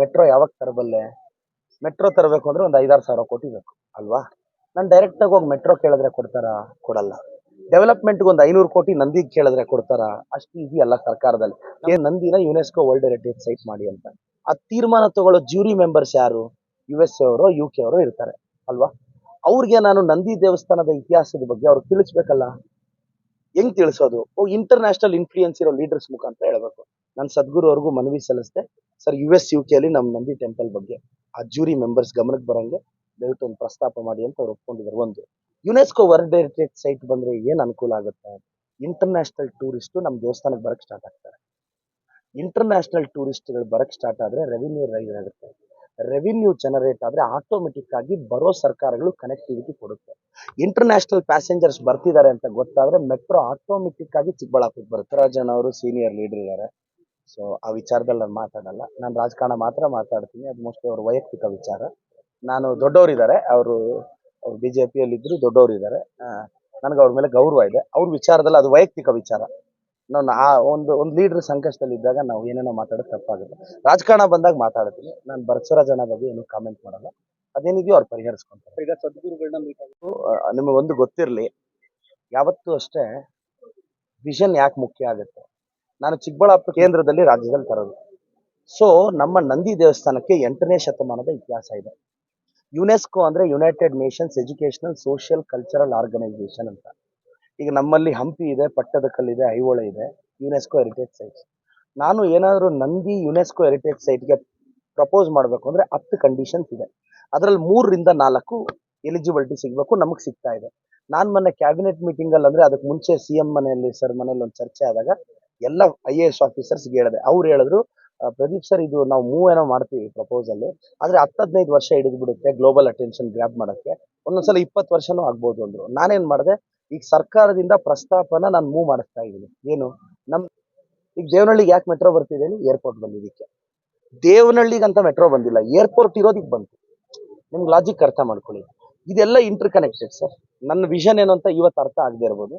Metro ಯಾವಾಗ ತರಬಲ್ಲೆ? Metro ತರಬೇಕು ಅಂದ್ರೆ ಒಂದು ಐದಾರು ಸಾವಿರ ಕೋಟಿ ಬೇಕು, ಅಲ್ವಾ? ನಾನು ಡೈರೆಕ್ಟ್ ಆಗಿ ಹೋಗಿ ಮೆಟ್ರೋ ಕೇಳಿದ್ರೆ ಕೊಡ್ತಾರಾ? ಕೊಡಲ್ಲ. ಡೆವಲಪ್ಮೆಂಟ್ಗೆ ಒಂದು ಐನೂರು ಕೋಟಿ ನಂದಿಗೆ ಕೇಳಿದ್ರೆ ಕೊಡ್ತಾರಾ? ಅಷ್ಟು ಈಸಿ ಅಲ್ಲ ಸರ್ಕಾರದಲ್ಲಿ. ಏನ್ ನಂದಿನ ಯುನೆಸ್ಕೋ ವರ್ಲ್ಡ್ ಹೆರಿಟೇಜ್ ಸೈಟ್ ಮಾಡಿ ಅಂತ. ಆ ತೀರ್ಮಾನ ತಗೊಳ್ಳೋ ಜ್ಯೂರಿ ಮೆಂಬರ್ಸ್ ಯಾರು? ಯು ಎಸ್ ಅವರು ಯು ಕೆ ಅವರು ಇರ್ತಾರೆ, ಅಲ್ವಾ? ಅವ್ರಿಗೆ ನಾನು ನಂದಿ ದೇವಸ್ಥಾನದ ಇತಿಹಾಸದ ಬಗ್ಗೆ ಅವ್ರಿಗೆ ತಿಳಿಸ್ಬೇಕಲ್ಲ? ಹೆಂಗ್ ತಿಳಿಸೋದು? ಓ ಇಂಟರ್ನ್ಯಾಷನಲ್ ಇನ್ಫ್ಲೂಯೆನ್ಸ್ ಇರೋ ಲೀಡರ್ಸ್ ಮುಖಾಂತರ ಹೇಳ್ಬೇಕು. ನಾನು ಸದ್ಗುರು ಅವ್ರಿಗೂ ಮನವಿ ಸಲ್ಲಿಸ್ದೆ. ಸರ್, ಯು ಎಸ್ ಯು ಕೆಯಲ್ಲಿ ನಮ್ಮ ನಂದಿ ಟೆಂಪಲ್ ಬಗ್ಗೆ, ಆ ಜೂರಿ ಮೆಂಬರ್ಸ್ ಗಮನಕ್ಕೆ ಬರೋಂಗೆ ದಯವಿಟ್ಟು ಒಂದು ಪ್ರಸ್ತಾಪ ಮಾಡಿ ಅಂತ ಅವ್ರು ಒಪ್ಕೊಂಡಿದ್ದಾರೆ. ಒಂದು, ಯುನೆಸ್ಕೋ ವರ್ಲ್ಡ್ ಹೆರಿಟೇಜ್ ಸೈಟ್ ಬಂದರೆ ಏನು ಅನುಕೂಲ ಆಗುತ್ತೆ? ಇಂಟರ್ನ್ಯಾಷನಲ್ ಟೂರಿಸ್ಟು ನಮ್ಮ ದೇವಸ್ಥಾನಕ್ಕೆ ಬರೋಕ್ಕೆ ಸ್ಟಾರ್ಟ್ ಆಗ್ತಾರೆ. ಇಂಟರ್ನ್ಯಾಷನಲ್ ಟೂರಿಸ್ಟ್ಗಳು ಬರಕ್ಕೆ ಸ್ಟಾರ್ಟ್ ಆದರೆ ರೆವಿನ್ಯೂ ರೈಸ್ ಆಗುತ್ತೆ. ರೆವಿನ್ಯೂ ಜನರೇಟ್ ಆದರೆ ಆಟೋಮೆಟಿಕ್ ಆಗಿ ಬರೋ ಸರ್ಕಾರಗಳು ಕನೆಕ್ಟಿವಿಟಿ ಕೊಡುತ್ತೆ. ಇಂಟರ್ನ್ಯಾಷನಲ್ ಪ್ಯಾಸೆಂಜರ್ಸ್ ಬರ್ತಿದ್ದಾರೆ ಅಂತ ಗೊತ್ತಾದ್ರೆ ಮೆಟ್ರೋ ಆಟೋಮೆಟಿಕ್ ಆಗಿ ಚಿಕ್ಕಬಳ್ಳಾಪುರಕ್ಕೆ ಬರುತ್ತೆ. ರಾಜನ್ ಅವರು ಸೀನಿಯರ್ ಲೀಡರ್ ಇದ್ದಾರೆ. ಸೊ ಆ ವಿಚಾರದಲ್ಲಿ ನಾನು ಮಾತಾಡಲ್ಲ. ನಾನು ರಾಜಕಾರಣ ಮಾತ್ರ ಮಾತಾಡ್ತೀನಿ. ಅದು ಮೋಸ್ಟ್ಲಿ ಅವ್ರ ವೈಯಕ್ತಿಕ ವಿಚಾರ. ನಾನು ದೊಡ್ಡವರಿದ್ದಾರೆ. ಅವರು ಅವ್ರು ಬಿ ಜೆ ಪಿಯಲ್ಲಿದ್ದರು ದೊಡ್ಡವರಿದ್ದಾರೆ ನನಗೆ ಅವ್ರ ಮೇಲೆ ಗೌರವ ಇದೆ. ಅವ್ರ ವಿಚಾರದಲ್ಲಿ ಅದು ವೈಯಕ್ತಿಕ ವಿಚಾರ. ನಾನು ಆ ಒಂದು ಒಂದು ಲೀಡರ್ ಸಂಕಷ್ಟದಲ್ಲಿ ಇದ್ದಾಗ ನಾವು ಏನೇನೋ ಮಾತಾಡೋದು ತಪ್ಪಾಗುತ್ತೆ. ರಾಜಕಾರಣ ಬಂದಾಗ ಮಾತಾಡ್ತೀನಿ. ನಾನು ಬಸವರಾಜನ ಬಗ್ಗೆ ಏನು ಕಾಮೆಂಟ್ ಮಾಡಲ್ಲ. ಅದೇನಿದೆಯೋ ಅವ್ರು ಪರಿಹರಿಸ್ಕೊಂತಾರೆ. ಈಗ ಸದ್ಗುರುಗಳನ್ನ ಮೀಟ್ ನಿಮಗೊಂದು ಗೊತ್ತಿರಲಿ. ಯಾವತ್ತೂ ಅಷ್ಟೇ ವಿಷನ್ ಯಾಕೆ ಮುಖ್ಯ ಆಗುತ್ತೆ? ನಾನು ಚಿಕ್ಕಬಳ್ಳಾಪುರ ಕೇಂದ್ರದಲ್ಲಿ ರಾಜ್ಯದಲ್ಲಿ ತರೋದು. ಸೊ ನಮ್ಮ ನಂದಿ ದೇವಸ್ಥಾನಕ್ಕೆ ಎಂಟನೇ ಶತಮಾನದ ಇತಿಹಾಸ ಇದೆ. ಯುನೆಸ್ಕೋ ಅಂದ್ರೆ United Nations educational social cultural organisation ಅಂತ. ಈಗ ನಮ್ಮಲ್ಲಿ ಹಂಪಿ ಇದೆ ಪಟ್ಟದಕಲ್ಲಿದೆ ಐಹೊಳೆ ಇದೆ ಯುನೆಸ್ಕೋ ಹೆರಿಟೇಜ್ ಸೈಟ್ಸ್ ನಾನು ಏನಾದರೂ ನಂದಿ ಯುನೆಸ್ಕೋ ಹೆರಿಟೇಜ್ ಸೈಟ್ಗೆ ಪ್ರಪೋಸ್ ಮಾಡಬೇಕು ಅಂದ್ರೆ ಹತ್ತು ಕಂಡೀಷನ್ಸ್ ಇದೆ. ಅದರಲ್ಲಿ ಮೂರರಿಂದ ನಾಲ್ಕು ಎಲಿಜಿಬಿಲಿಟಿ ಸಿಗಬೇಕು, ನಮಗೆ ಸಿಗ್ತಾ ಇದೆ. ನಾನು ಮೊನ್ನೆ ಕ್ಯಾಬಿನೆಟ್ ಮೀಟಿಂಗ್ ಅಲ್ಲಿ ಅಂದ್ರೆ ಅದಕ್ಕೆ ಮುಂಚೆ ಸಿ ಎಂ ಮನೆಯಲ್ಲಿ ಸರ್ ಮನೇಲಿ ಒಂದು ಚರ್ಚೆ ಆದಾಗ ಎಲ್ಲ ಐ ಎ ಎಸ್ ಆಫೀಸರ್ಸ್ಗೆ ಹೇಳಿದೆ. ಅವ್ರು ಹೇಳಿದ್ರು ಪ್ರದೀಪ್ ಸರ್, ಇದು ನಾವು ಮೂವ್ ಏನೋ ಮಾಡ್ತೀವಿ ಪ್ರಪೋಸಲ್ ಆದ್ರೆ ಹತ್ತು ಹದಿನೈದು ವರ್ಷ ಹಿಡಿದು ಬಿಡುತ್ತೆ ಗ್ಲೋಬಲ್ ಅಟೆನ್ಷನ್ ಗ್ರ್ಯಾಬ್ ಮಾಡಕ್ಕೆ. ಒಂದೊಂದ್ಸಲ ಇಪ್ಪತ್ತು ವರ್ಷನೂ ಆಗ್ಬೋದು ಅಂದ್ರು. ನಾನೇನು ಮಾಡಿದೆ, ಈಗ ಸರ್ಕಾರದಿಂದ ಪ್ರಸ್ತಾಪನ ನಾನು ಮೂವ್ ಮಾಡಿಸ್ತಾ ಇದ್ದೀನಿ. ಏನು? ನಮ್, ಈಗ ದೇವನಹಳ್ಳಿಗೆ ಯಾಕೆ ಮೆಟ್ರೋ ಬರ್ತಿದ್ದೀನಿ ಏರ್ಪೋರ್ಟ್ ಬಂದಿದ್ದಕ್ಕೆ. ದೇವನಹಳ್ಳಿಗೆ ಅಂತ ಮೆಟ್ರೋ ಬಂದಿಲ್ಲ. ಏರ್ಪೋರ್ಟ್ ಇರೋದಕ್ಕೆ ಬಂತು. ನಿಮ್ಗೆ ಲಾಜಿಕ್ ಅರ್ಥ ಮಾಡ್ಕೊಳ್ಳಿ. ಇದೆಲ್ಲ ಇಂಟರ್ ಕನೆಕ್ಟೆಡ್ ಸರ್ ನನ್ನ ವಿಷನ್ ಏನು ಅಂತ ಇವತ್ತು ಅರ್ಥ ಆಗದೆ ಇರ್ಬೋದು.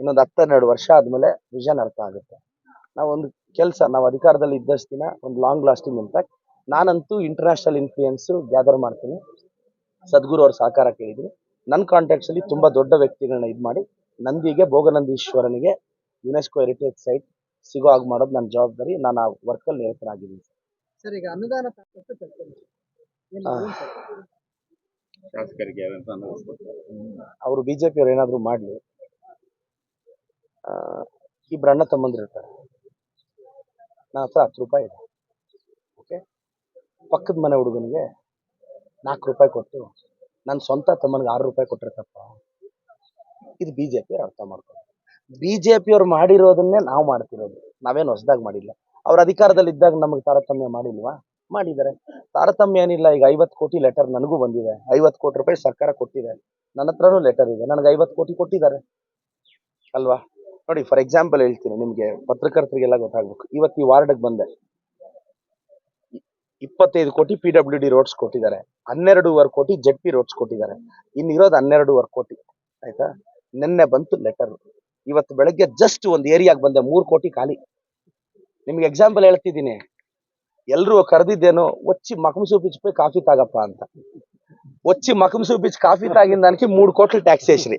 ಇನ್ನೊಂದು ಹತ್ತೆರಡು ವರ್ಷ ಆದಮೇಲೆ ವಿಷನ್ ಅರ್ಥ ಆಗುತ್ತೆ. ನಾವೊಂದು ಒಂದು ಕೆಲಸ ನಾವು ಅಧಿಕಾರದಲ್ಲಿ ಇದ್ದಷ್ಟು ದಿನ ಒಂದು ಲಾಂಗ್ ಲಾಸ್ಟಿಂಗ್ ಇಂಪ್ಯಾಕ್ಟ್ ನಾನಂತೂ ಇಂಟರ್ನ್ಯಾಷನಲ್ ಇನ್ಫ್ಲೂಯೆನ್ಸ್ ಗ್ಯಾದರ್ ಮಾಡ್ತೀನಿ. ಸದ್ಗುರು ಅವ್ರ ಸಹಕಾರ ಕೇಳಿದ್ದೀನಿ. ನನ್ನ ಕಾಂಟ್ಯಾಕ್ಟ್ಸಲ್ಲಿ ಅಲ್ಲಿ ತುಂಬಾ ದೊಡ್ಡ ವ್ಯಕ್ತಿಗಳನ್ನ ಇದು ಮಾಡಿ ನಂದಿಗೆ ಭೋಗನಂದೀಶ್ವರನಿಗೆ ಯುನೆಸ್ಕೋ ಹೆರಿಟೇಜ್ ಸೈಟ್ ಸಿಗೋ ಹಾಗೆ ಮಾಡೋದು ನನ್ನ ಜವಾಬ್ದಾರಿ. ನಾನು ಆ ವರ್ಕಲ್ಲಿ ನಿರತನಾಗಿದ್ದೀನಿ. ಸರ್ ಈಗ ಅನುದಾನ ಅವರು ಬಿ ಜೆ ಅವ್ರು ಏನಾದರೂ ಮಾಡ್ಲಿ. ಆ, ಇಬ್ರು ಅಣ್ಣ ತಮ್ಮಂದಿರ್ತಾರೆ ನನ್ನ ಹತ್ರ ಹತ್ತು ರೂಪಾಯಿ ಇದೆ. ಓಕೆ? ಪಕ್ಕದ ಮನೆ ಹುಡುಗನಿಗೆ ನಾಲ್ಕು ರೂಪಾಯಿ ಕೊಟ್ಟು ನನ್ನ ಸ್ವಂತ ತಮ್ಮನಿಗೆ ಆರು ರೂಪಾಯಿ ಕೊಟ್ಟಿರ್ತಪ್ಪ. ಇದು ಬಿಜೆಪಿ ಅವ್ರು ಅರ್ಥ ಮಾಡ್ಕೊಂಡು ಬಿಜೆಪಿ ಪಿಯವ್ರು ಮಾಡಿರೋದನ್ನೇ ನಾವು ಮಾಡ್ತಿರೋದು. ನಾವೇನು ಹೊಸದಾಗಿ ಮಾಡಿಲ್ಲ. ಅವ್ರ ಅಧಿಕಾರದಲ್ಲಿ ಇದ್ದಾಗ ನಮಗೆ ತಾರತಮ್ಯ ಮಾಡಿಲ್ವಾ? ಮಾಡಿದ್ದಾರೆ. ತಾರತಮ್ಯ ಏನಿಲ್ಲ ಈಗ ಐವತ್ತು ಕೋಟಿ ಲೆಟರ್ ನನಗೂ ಬಂದಿದೆ. ಐವತ್ತು ಕೋಟಿ ರೂಪಾಯಿ ಸರ್ಕಾರ ಕೊಟ್ಟಿದೆ. ನನ್ನ ಹತ್ರನೂ ಲೆಟರ್ ಇದೆ. ನನಗೆ ಐವತ್ತು ಕೋಟಿ ಕೊಟ್ಟಿದ್ದಾರೆ. ಅಲ್ವಾ? ನೋಡಿ ಫಾರ್ ಎಕ್ಸಾಂಪಲ್ ಹೇಳ್ತೀನಿ, ನಿಮ್ಗೆ ಪತ್ರಕರ್ತರಿಗೆಲ್ಲ ಗೊತ್ತಾಗ್ಬೇಕು. ಇವತ್ತು ಈ ವಾರ್ಡ್ಗೆ ಬಂದೆ. ಇಪ್ಪತ್ತೈದು ಕೋಟಿ ಪಿ ಡಬ್ಲ್ಯೂ ಡಿ ರೋಡ್ಸ್ ಕೊಟ್ಟಿದ್ದಾರೆ. ಹನ್ನೆರಡೂವರೆ ಕೋಟಿ ಜೆಡ್ ಪಿ ರೋಡ್ಸ್ ಕೊಟ್ಟಿದ್ದಾರೆ. ಇನ್ನಿರೋದು ಹನ್ನೆರಡೂವರೆ ಕೋಟಿ, ಆಯ್ತಾ? ನಿನ್ನೆ ಬಂತು ಲೆಟರ್ ಇವತ್ತು ಬೆಳಗ್ಗೆ ಜಸ್ಟ್ ಒಂದು ಏರಿಯಾಗೆ ಬಂದೆ, ಮೂರು ಕೋಟಿ ಖಾಲಿ. ನಿಮ್ಗೆ ಎಕ್ಸಾಂಪಲ್ ಹೇಳ್ತಿದ್ದೀನಿ. ಎಲ್ರು ಕರೆದಿದ್ದೇನು, ಒಚ್ಚಿ ಮಕಮ್ಸು ಪೈ ಕಾಫಿ ತಾಗಪ್ಪ ಅಂತ. ಒಚ್ಚಿ ಮಕಮ್ಸು ಬೀಚ್ ಕಾಫಿ ತಾಗಿಂದ ಅನ್ಕಿ ಮೂರು ಕೋಟಿ ಟ್ಯಾಕ್ಸೇಷನ್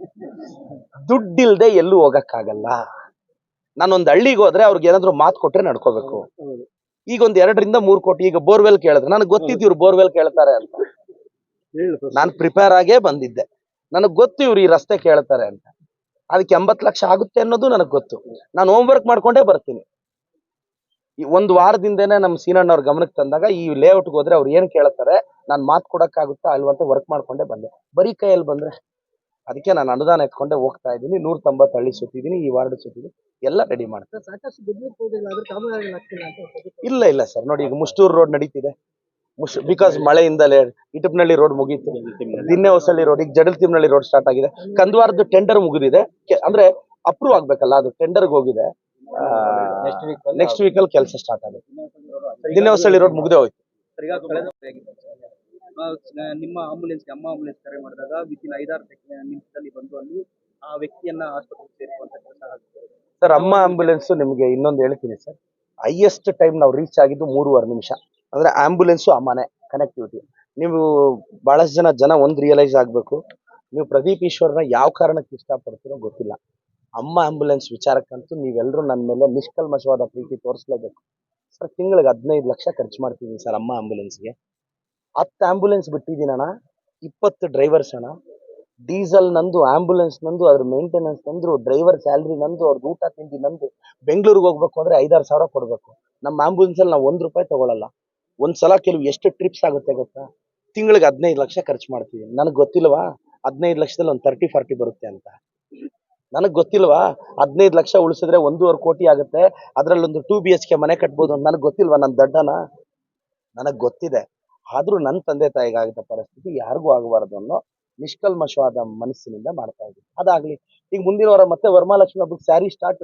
ದುಡ್ಡಿಲ್ದೆ ಎಲ್ಲೂ ಹೋಗಕ್ಕಾಗಲ್ಲ. ನಾನೊಂದು ಹಳ್ಳಿಗೆ ಹೋದ್ರೆ ಅವ್ರಿಗೆ ಏನಾದ್ರು ಮಾತು ಕೊಟ್ರೆ ನಡ್ಕೋಬೇಕು. ಈಗ ಒಂದ್ ಎರಡರಿಂದ ಮೂರ್ ಕೋಟಿ ಈಗ ಬೋರ್ವೆಲ್ ಕೇಳಿದ್ರೆ ನನಗೆ ಗೊತ್ತಿದ್ದು ಇವ್ರು ಬೋರ್ವೆಲ್ ಕೇಳ್ತಾರೆ ಅಂತ. ನಾನು ಪ್ರಿಪೇರ್ ಆಗೇ ಬಂದಿದ್ದೆ. ನನಗೆ ಗೊತ್ತು ಇವ್ರು ಈ ರಸ್ತೆ ಕೇಳ್ತಾರೆ ಅಂತ. ಅದಕ್ಕೆ ಎಂಬತ್ತು ಲಕ್ಷ ಆಗುತ್ತೆ ಅನ್ನೋದು ನನಗೆ ಗೊತ್ತು. ನಾನು ಹೋಮ್ವರ್ಕ್ ಮಾಡ್ಕೊಂಡೇ ಬರ್ತೀನಿ. ಈ ಒಂದು ವಾರದಿಂದನೇ ನಮ್ಮ ಸೀನಣ್ಣ ಅವ್ರ ಗಮನಕ್ಕೆ ತಂದಾಗ ಈ ಲೇಔಟ್ಗೆ ಹೋದ್ರೆ ಅವ್ರು ಏನ್ ಕೇಳ್ತಾರೆ ನಾನು ಮಾತು ಕೊಡಕ್ಕಾಗುತ್ತಾ ಅಲ್ವಾ ಅಂತ ವರ್ಕ್ ಮಾಡ್ಕೊಂಡೇ ಬಂದೆ. ಬರೀ ಕೈಯಲ್ಲಿ ಬಂದ್ರೆ. ಅದಕ್ಕೆ ನಾನು ಅನುದಾನ ಎತ್ಕೊಂಡೆ ಹೋಗ್ತಾ ಇದ್ದೀನಿ. ನೂರ ತೊಂಬತ್ತು ಹಳ್ಳಿ ಸುತ್ತಿದ್ದೀನಿ ಈ ವಾರ್ಡ್ ಸುತ್ತಿದ್ದೀನಿ. ಎಲ್ಲ ರೆಡಿ ಮಾಡ್ತೀನಿ. ಇಲ್ಲ ಇಲ್ಲ ಸರ್. ನೋಡಿ ಈಗ ಮುಷ್ಟೂರು ರೋಡ್ ನಡೀತಿದೆ. ಮುಶ್ ಬಿಕಾಸ್ ಮಳೆಯಿಂದಲೇ ಇಟಪ್ನಳ್ಳಿ ರೋಡ್ ಮುಗೀತು. ದಿನ್ನೆ ಹೊಸಳ್ಳಿ ರೋಡ್ ಈಗ ಜಡಲ್ ತಿಮ್ನಳ್ಳಿ ರೋಡ್ ಸ್ಟಾರ್ಟ್ ಆಗಿದೆ. ಕಂದ್ವಾರದ್ದು ಟೆಂಡರ್ ಮುಗಿದಿದೆ. ಕೆ- ಅಂದ್ರೆ ಅಪ್ರೂವ್ ಆಗ್ಬೇಕಲ್ಲ ಅದು ಟೆಂಡರ್ಗೆ ಹೋಗಿದೆ. ನೆಕ್ಸ್ಟ್ ವೀಕಲ್ಲಿ ಅಲ್ಲಿ ಕೆಲಸ ಸ್ಟಾರ್ಟ್ ಆಗುತ್ತೆ. ದಿನ್ನೆ ಹೊಸಳ್ಳಿ ರೋಡ್ ಮುಗಿದೇ. ಹೋಯ್ತು. ನಿಮ್ಮ ಆಂಬುಲೆನ್ಸ್ಗೆ ಅಮ್ಮ ಆಂಬುಲೆನ್ಸ್ ಕರೆ ಮಾಡಿದಾಗ ವಿತಿನ್ ಐದಾರು ನಿಮಿಷದಲ್ಲಿ ಬಂದು ಅಲ್ಲಿ ಆ ವ್ಯಕ್ತಿಯನ್ನ ಆಸ್ಪತ್ರೆಗೆ ಸೇರಿಸುವಂತ ಕೆಲಸ ಆಗುತ್ತೆ ಸರ್, ಅಮ್ಮ ಆಂಬುಲೆನ್ಸ್ ನಿಮಗೆ ಇನ್ನೊಂದು ಹೇಳ್ತೀನಿ ಸರ್. ಹೈಯೆಸ್ಟ್ ಟೈಮ್ ನಾವು ರೀಚ್ ಆಗಿದ್ದು ಮೂರುವರೆ ನಿಮಿಷ. ಅಂದ್ರೆ ಆಂಬುಲೆನ್ಸು ಅಮ್ಮನೆ ಕನೆಕ್ಟಿವಿಟಿ ನೀವು ಬಹಳಷ್ಟು ಜನ ಜನ ಒಂದು ರಿಯಲೈಸ್ ಆಗ್ಬೇಕು. ನೀವು ಪ್ರದೀಪ್ ಈಶ್ವರನ ಯಾವ ಕಾರಣಕ್ಕೆ ಇಷ್ಟಪಡ್ತೀರೋ ಗೊತ್ತಿಲ್ಲ. ಅಮ್ಮ ಆಂಬುಲೆನ್ಸ್ ವಿಚಾರಕ್ಕಂತೂ ನೀವೆಲ್ಲರೂ ನನ್ನ ಮೇಲೆ ನಿಷ್ಕಲ್ಮಶವಾದ ಪ್ರೀತಿ ತೋರಿಸ್ಲೇಬೇಕು. ಸರ್, ತಿಂಗಳಿಗೆ ಹದಿನೈದು ಲಕ್ಷ ಖರ್ಚು ಮಾಡ್ತಿದ್ದೀನಿ ಸರ್ ಅಮ್ಮ ಆಂಬುಲೆನ್ಸ್ಗೆ. ಹತ್ತು ಆಂಬುಲೆನ್ಸ್ ಬಿಟ್ಟಿದ್ದೀನಣ್ಣ ಇಪ್ಪತ್ತು ಡ್ರೈವರ್ಸ್ ಅಣ್ಣ. ಡೀಸೆಲ್ ನಂದು ಆಂಬುಲೆನ್ಸ್ ನಂದು, ಅದ್ರ ಮೇಂಟೆನೆನ್ಸ್ ನಂದು ಡ್ರೈವರ್ ಸ್ಯಾಲ್ರಿ ನಂದು ಅವ್ರದ್ದು ಊಟ, ತಿಂಡಿ ನಂದು. ಬೆಂಗಳೂರಿಗೆ ಹೋಗ್ಬೇಕು ಅಂದ್ರೆ ಐದಾರು ಸಾವಿರ ಕೊಡಬೇಕು. ನಮ್ಮ ಆಂಬುಲೆನ್ಸಲ್ಲಿ ನಾವು ಒಂದು ರೂಪಾಯಿ ತಗೊಳ್ಳಲ್ಲ ಒಂದ್ಸಲ ಕೆಲವು ಎಷ್ಟು ಟ್ರಿಪ್ಸ್ ಆಗುತ್ತೆ ಗೊತ್ತಾ? ತಿಂಗಳಿಗೆ ಹದಿನೈದು ಲಕ್ಷ ಖರ್ಚು ಮಾಡ್ತೀವಿ. ನನಗೆ ಗೊತ್ತಿಲ್ವಾ? ಹದಿನೈದು ಲಕ್ಷದಲ್ಲಿ ಒಂದು ತರ್ಟಿ ಫಾರ್ಟಿ ಬರುತ್ತೆ ಅಂತ. ನನಗೆ ಗೊತ್ತಿಲ್ವಾ? ಹದಿನೈದು ಲಕ್ಷ ಉಳಿಸಿದ್ರೆ ಒಂದೂವರೆ ಕೋಟಿ ಆಗುತ್ತೆ. ಅದರಲ್ಲಿ ಒಂದು ಟೂ ಬಿ ಎಚ್ ಕೆ ಮನೆ ಕಟ್ಬೋದು ಅಂತ ನನಗೆ ಗೊತ್ತಿಲ್ವಾ ನನ್ನ ದಡ್ಡನ? ನನಗೆ ಗೊತ್ತಿದೆ. ಆದ್ರೂ ನನ್ನ ತಂದೆ ತಾಯಿಗಾಗಿದ್ದ ಪರಿಸ್ಥಿತಿ ಯಾರಿಗೂ ಆಗಬಾರ್ದು ಅನ್ನೋ ನಿಷ್ಕಲ್ಮಶವಾದ ಮನಸ್ಸಿನಿಂದ ಮಾಡ್ತಾ ಇದ್ದೀನಿ. ಅದಾಗ್ಲಿ, ಈಗ ಮುಂದಿನ ವಾರ ಮತ್ತೆ ವರಮಹಾಲಕ್ಷ್ಮಿ ಹಬ್ಬಕ್ಕೆ ಸ್ಯಾರಿ ಸ್ಟಾರ್ಟ್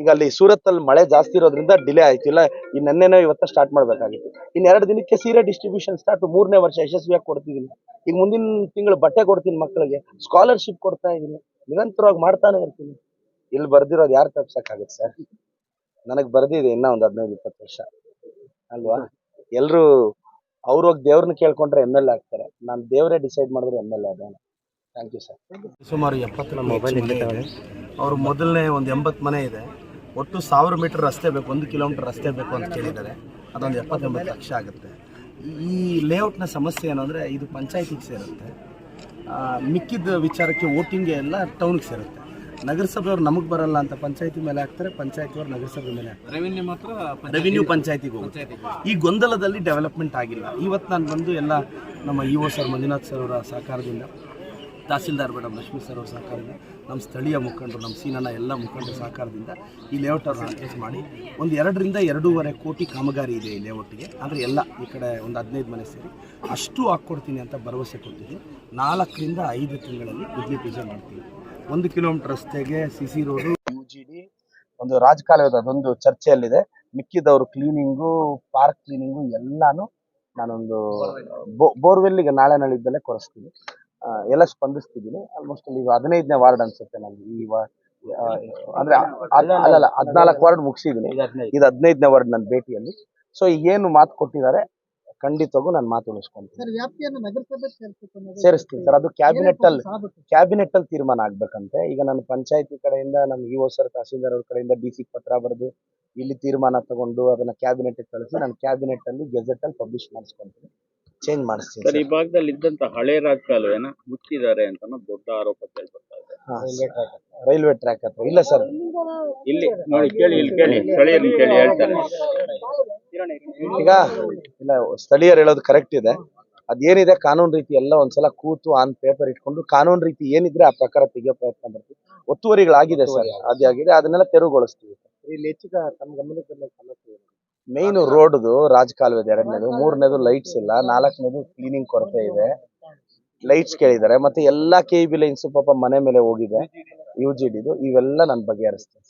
ಈಗ ಅಲ್ಲಿ ಸೂರತ್ತಲ್ಲಿ ಮಳೆ ಜಾಸ್ತಿ ಇರೋದ್ರಿಂದ ಡಿಲೇ ಆಯ್ತು. ಇಲ್ಲ, ಈ ನೆನ್ನೆನೋ ಇವತ್ತ ಸ್ಟಾರ್ಟ್ ಮಾಡ್ಬೇಕಾಗಿತ್ತು. ಇನ್ ಎರಡು ದಿನಕ್ಕೆ ಸೀರೆ ಡಿಸ್ಟ್ರಿಬ್ಯೂಷನ್ ಸ್ಟಾರ್ಟ್ ಮೂರನೇ ವರ್ಷ ಯಶಸ್ವಿಯಾಗಿ ಕೊಡ್ತಿದ್ದೀನಿ. ಈಗ ಮುಂದಿನ ತಿಂಗಳು ಬಟ್ಟೆ ಕೊಡ್ತೀನಿ ಮಕ್ಕಳಿಗೆ. ಸ್ಕಾಲರ್ಶಿಪ್ ಕೊಡ್ತಾ ಇದ್ದೀನಿ. ನಿರಂತರವಾಗಿ ಮಾಡ್ತಾನೆ ಇರ್ತೀನಿ. ಇಲ್ಲಿ ಬರ್ದಿರೋದು ಯಾರು ತಪ್ಸಕ್ಕಾಗುತ್ತೆ ಸರ್ ನನಗೆ ಬರ್ದಿದೆ ಇನ್ನೂ ಒಂದು ಹದಿನೈದು ಇಪ್ಪತ್ತು ವರ್ಷ. ಅಲ್ವಾ? ಎಲ್ರು ಹೋಗಿ ದೇವ್ರನ್ನ ಕೇಳ್ಕೊಂಡ್ರೆ ಎಂ ಎಲ್ ಆಗ್ತಾರೆ. ನಾನು ದೇವರೇ ಡಿಸೈಡ್ ಮಾಡಿದ್ರೆ ಎಂ ಎಲ್ ಅದೇ ಥ್ಯಾಂಕ್ ಯು ಸರ್ ಸುಮಾರು ಎಪ್ಪತ್ತು ಮೊಬೈಲ್ ಇದ್ದಾವೆ. ಅವರು ಮೊದಲನೇ ಒಂದು ಎಂಬತ್ತು ಮನೆ ಇದೆ. ಒಟ್ಟು ಸಾವಿರ ಮೀಟರ್ ರಸ್ತೆ ಬೇಕು, ಒಂದು ಕಿಲೋಮೀಟರ್ ರಸ್ತೆ ಬೇಕು ಅಂತ ಕೇಳಿದ್ದಾರೆ. ಅದೊಂದು ಎಪ್ಪತ್ತೆಂಬತ್ತು ಲಕ್ಷ ಆಗುತ್ತೆ. ಈ ಲೇಔಟ್ನ ಸಮಸ್ಯೆ ಏನು ಇದು ಪಂಚಾಯತಿಗೆ ಸೇರುತ್ತೆ. ಮಿಕ್ಕಿದ ವಿಚಾರಕ್ಕೆ ವೋಟಿಂಗ್ಗೆ ಎಲ್ಲ ಟೌನ್ಗೆ ಸೇರುತ್ತೆ. ನಗರಸಭೆಯವ್ರು ನಮಗೆ ಬರಲ್ಲ ಅಂತ ಪಂಚಾಯತಿ ಮೇಲೆ ಹಾಕ್ತಾರೆ ಪಂಚಾಯತಿಯವ್ರು ನಗರಸಭೆ ಮೇಲೆ ಹಾಕ್ತಾರೆ. ರೆವಿನ್ಯೂ ಮಾತ್ರ ರೆವಿನ್ಯೂ ಪಂಚಾಯತಿಗೆ ಹೋಗುತ್ತೆ. ಈ ಗೊಂದಲದಲ್ಲಿ ಡೆವಲಪ್ಮೆಂಟ್ ಆಗಿಲ್ಲ. ಇವತ್ತು ನಾನು ಬಂದು ಎಲ್ಲ ನಮ್ಮ E O sir Manjunath sir ಅವರ ಸಹಕಾರದಿಂದ ತಹಸೀಲ್ದಾರ್ ಮೇಡಮ್ ಲಕ್ಷ್ಮಿ ಸರ್ ಅವರ ಸಹಕಾರದಿಂದ ನಮ್ಮ ಸ್ಥಳೀಯ ಮುಖಂಡರು ನಮ್ಮ ಸೀನನ ಎಲ್ಲ ಮುಖಂಡರ ಸಹಕಾರದಿಂದ ಈ ಲೇಔಟ್ ಅವ್ರನ್ನ ಅಡ್ಜಸ್ಟ್ ಮಾಡಿ ಒಂದು ಎರಡರಿಂದ ಎರಡೂವರೆ ಕೋಟಿ ಕಾಮಗಾರಿ ಇದೆ ಈ ಲೇಔಟ್ಗೆ ಅಂದರೆ ಎಲ್ಲ ಈ ಕಡೆ ಒಂದು ಹದಿನೈದು ಮನೆ ಸೇರಿ ಅಷ್ಟು ಹಾಕ್ಕೊಡ್ತೀನಿ ಅಂತ ಭರವಸೆ ಕೊಟ್ಟಿದ್ದೀನಿ. ನಾಲ್ಕರಿಂದ ಐದು ತಿಂಗಳಲ್ಲಿ ಗುದ್ಲಿ ಪೂಜೆ ಮಾಡ್ತೀನಿ. ಒಂದು ಕಿಲೋಮೀಟರ್ ರಸ್ತೆಗೆ C C road. U G D ಒಂದು ರಾಜಕಾಲದ ಅದೊಂದು ಚರ್ಚೆಯಲ್ಲಿದೆ. ಮಿಕ್ಕಿದವರು ಕ್ಲೀನಿಂಗು ಪಾರ್ಕ್ ಕ್ಲೀನಿಂಗು ಎಲ್ಲಾನು ನಾನೊಂದು ಬೋರ್ವೆಲ್ಗೆ ನಾಳೆ ನಾಳಿದ್ದಲ್ಲೇ ಕೊರೆಸ್ತೀನಿ. ಎಲ್ಲ ಸ್ಪಂದಿಸ್ತಿದ್ದೀನಿ. ಆಲ್ಮೋಸ್ಟ್ ಈಗ ಹದಿನೈದನೇ ವಾರ್ಡ್ ಅನ್ಸುತ್ತೆ ನನಗೆ ಈ ಅಂದ್ರೆ ಅಲ್ಲ ಅಲ್ಲಲ್ಲ ಹದಿನಾಲ್ಕು ವಾರ್ಡ್ ಮುಗಿಸಿದ್ದೀನಿ. ಇದು ಹದಿನೈದನೇ ವಾರ್ಡ್ ನನ್ನ ಭೇಟಿಯಲ್ಲಿ. ಸೊ ಏನು ಮಾತು ಕೊಟ್ಟಿದ್ದಾರೆ? ಖಂಡಿತವಾಗೂ ನಾನು ಮಾತು ಉಳಿಸ್ಕೊಂತೀನಿ ಸೇರಿಸ್ತೀನಿ ಸರ್ ಅದು ಕ್ಯಾಬಿನೆಟ್ ಅಲ್ಲಿ ಕ್ಯಾಬಿನೆಟ್ ಅಲ್ಲಿ ತೀರ್ಮಾನ ಆಗ್ಬೇಕಂತೆ. ಈಗ ನಾನು ಪಂಚಾಯತಿ ಕಡೆಯಿಂದ ನಮ್ಮ ಇ ಸರ್ ತಹಸೀಲ್ದಾರ್ ಅವ್ರ ಕಡೆಯಿಂದ ಡಿ ಸಿ ಪತ್ರ ಬರೆದು ಇಲ್ಲಿ ತೀರ್ಮಾನ ತಗೊಂಡು ಅದನ್ನ ಕ್ಯಾಬಿನೆಟ್ ಕಳಿಸಿ ನಾನು ಕ್ಯಾಬಿನೆಟ್ ಅಲ್ಲಿ ಗೆಜೆಟ್ ಅಲ್ಲಿ ಪಬ್ಲಿಷ್ ಮಾಡಿಸ್ಕೊಂತೀನಿ. ಚೇಂಜ್ ಮಾಡಿಸ್ತೀನಿ ಸರ್ ಈ ಭಾಗದಲ್ಲಿ ಇದ್ದಂತ ಹಳೆ ರಾಜಕಾಲುವೆನ ಮುಚ್ಚಿದ್ದಾರೆ ಅಂತ ದೊಡ್ಡ ಆರೋಪ ಕೇಳ್ಬರ್ತಾ ಇದೆ. ರೈಲ್ವೆ ಟ್ರ್ಯಾಕ್ ಹತ್ರ. ಇಲ್ಲ ಸರ್. ಇಲ್ಲಿ ನೋಡಿ ಕೇಳಿ ಇಲ್ಲಿ ಕೇಳಿ. ಸ್ಥಳೀಯರನ್ನ ಕೇಳಿ ಹೇಳ್ತಾರೆ. ಈಗ ಇಲ್ಲ ಸ್ಥಳೀಯರು ಹೇಳೋದು ಕರೆಕ್ಟ್ ಇದೆ. ಅದೇನಿದೆ ಕಾನೂನು ರೀತಿ ಎಲ್ಲ ಒಂದ್ಸಲ ಕೂತು ಆನ್ ಪೇಪರ್ ಇಟ್ಕೊಂಡು ಕಾನೂನು ರೀತಿ ಏನಿದ್ರೆ ಆ ಪ್ರಕಾರ ತೆಗಿಯೋ ಪ್ರಯತ್ನ ಮಾಡ್ತೀವಿ. ಒತ್ತುವರಿಗಳಾಗಿದೆ ಸರ್ ಅದೇ ಆಗಿದೆ ಅದನ್ನೆಲ್ಲ ತೆರವುಗೊಳಿಸ್ತೀವಿ. ಮೇನ್ ರೋಡ್ದು ರಾಜಕಾಲುವೆ ಎರಡನೇದು. ಮೂರನೇದು ಲೈಟ್ಸ್ ಇಲ್ಲ ನಾಲ್ಕನೇದು ಕ್ಲೀನಿಂಗ್ ಕೊರತೆ ಇದೆ. ಲೈಟ್ಸ್ ಕೇಳಿದ್ದಾರೆ ಮತ್ತೆ ಎಲ್ಲಾ ಕೆ ಬಿ ಲೈನ್ಸ್ ಪಾಪ ಮನೆ ಮೇಲೆ ಹೋಗಿದೆ ಯು ಜಿ ಡಿದು ಇವೆಲ್ಲ ನಾನು ಬಗೆಹರಿಸ್ತೀನಿ.